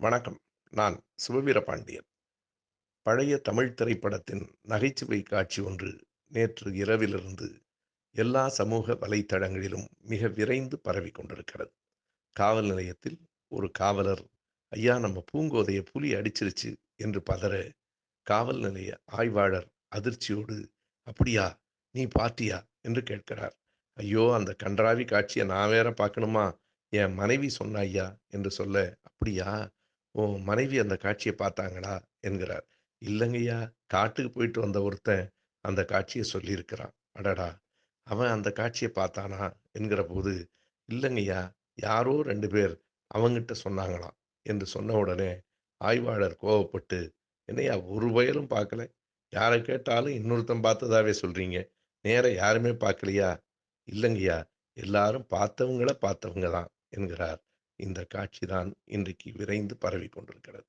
வணக்கம். நான் சிவவீரபாண்டியன். பழைய தமிழ் திரைப்படத்தின் நகைச்சுவை காட்சி ஒன்று நேற்று இரவிலிருந்து எல்லா சமூக வலைத்தளங்களிலும் மிக விரைந்து பரவிக் கொண்டிருக்கிறது. காவல் நிலையத்தில் ஒரு காவலர், "ஐயா நம்ம பூங்கோதைய புலி அடிச்சிருச்சு" என்று பதற, காவல் நிலைய ஆய்வாளர் அதிர்ச்சியோடு, "அப்படியா? நீ பார்த்தியா?" என்று கேட்கிறார். "ஐயோ! அந்த கன்றாவி காட்சிய நான் வேற பார்க்கணுமா? என் மனைவி சொன்ன ஐயா" என்று சொல்ல, "அப்படியா? உன் மனைவி அந்த காட்சியை பார்த்தாங்களா?" என்கிறார். இல்லைங்கய்யா காட்டுக்கு போயிட்டு வந்த ஒருத்தன் அந்த காட்சியை சொல்லியிருக்கிறான்." அடடா! அவன் அந்த காட்சியை பார்த்தானா? என்கிற போது இல்லைங்கய்யா யாரோ ரெண்டு பேர் அவங்கிட்ட சொன்னாங்களாம்" என்று சொன்ன உடனே ஆய்வாளர் கோவப்பட்டு, "என்னய்யா ஒரு வயலும் பார்க்கல? யாரை கேட்டாலும் இன்னொருத்தன் பார்த்ததாவே சொல்றீங்க. நேர யாருமே பார்க்கலையா?" இல்லைங்கய்யா எல்லாரும் பார்த்தவங்கள பார்த்தவங்க தான்" என்கிறார். இந்த காட்சி தான் இன்றைக்கு விரைந்து பரவிக் கொண்டிருக்கிறது.